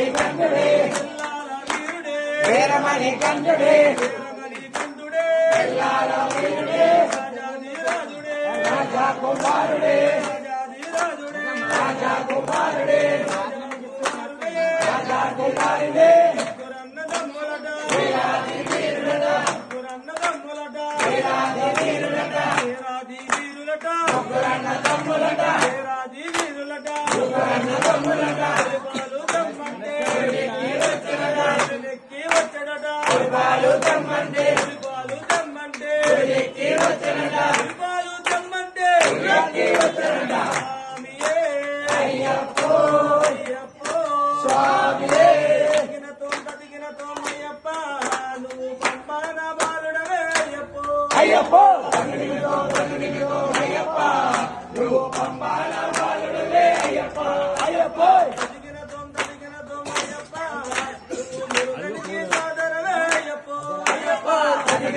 வீரமணி கண்டுடே வீரமணி கண்டுடே எல்லாரும் வீருடே ராஜா குமாருடே. ராஜா குமாருடே. ఉరిపాలు తెమ్మంటే. ఉరిపాలు తెమ్మంటే. ఉరికెక్కి వచ్చనట. ఉరిపాలు తెమ్మంటే. ఉరికెక్కి వచ్చనట.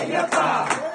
Aí, Leopar!